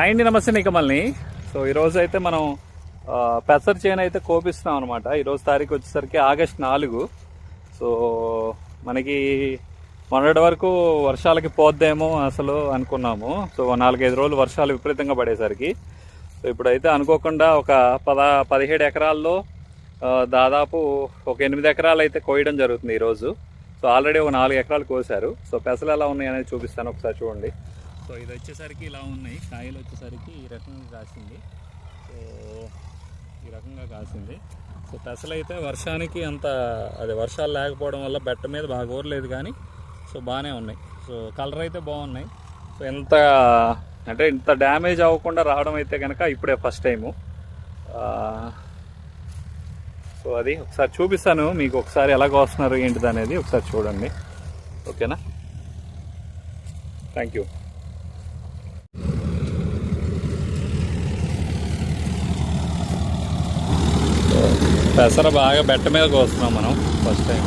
Hi అండి నమస్తే నికమల్ని so ఈరోజు అయితే మనం పెసర్ పెసర చేను అయితే కోపిస్తున్నాం అనమాట ఈరోజు తారీఖు వచ్చేసరికి ఆగస్ట్ నాలుగు. సో మనకి మొన్నటి వరకు వర్షాలకి పోద్దేమో అసలు అనుకున్నాము. సో నాలుగైదు రోజులు వర్షాలు విపరీతంగా పడేసరికి. సో ఇప్పుడైతే అనుకోకుండా ఒక పద పదిహేడు ఎకరాల్లో దాదాపు ఒక ఎనిమిది ఎకరాలు అయితే కోయడం జరుగుతుంది ఈరోజు సో ఆల్రెడీ ఒక నాలుగు ఎకరాలు కోసారు. సో పెసలు ఎలా ఉన్నాయి అనేది చూపిస్తాను. ఒకసారి చూడండి. సో ఇది వచ్చేసరికి ఇలా ఉన్నాయి. కాయలు వచ్చేసరికి ఈ రకంగా కాసింది. సో ఈ రకంగా కాసింది. సో పెసలు అయితే వర్షానికి అంత అదే వర్షాలు లేకపోవడం వల్ల బెట్ట మీద బాగా ఊరలేదు కానీ సో బాగానే ఉన్నాయి. సో కలర్ అయితే బాగున్నాయి. సో ఎంత అంటే ఇంత డ్యామేజ్ అవ్వకుండా రావడం అయితే కనుక ఇప్పుడే ఫస్ట్ టైము. సో అది ఒకసారి చూపిస్తాను మీకు ఒకసారి ఎలా కోస్తున్నారు ఏంటిది అనేది ఒకసారి చూడండి. ఓకేనా? Thank you. పెసర బాగా బెట్ట మీద కోస్తున్నాం మనం ఫస్ట్ టైం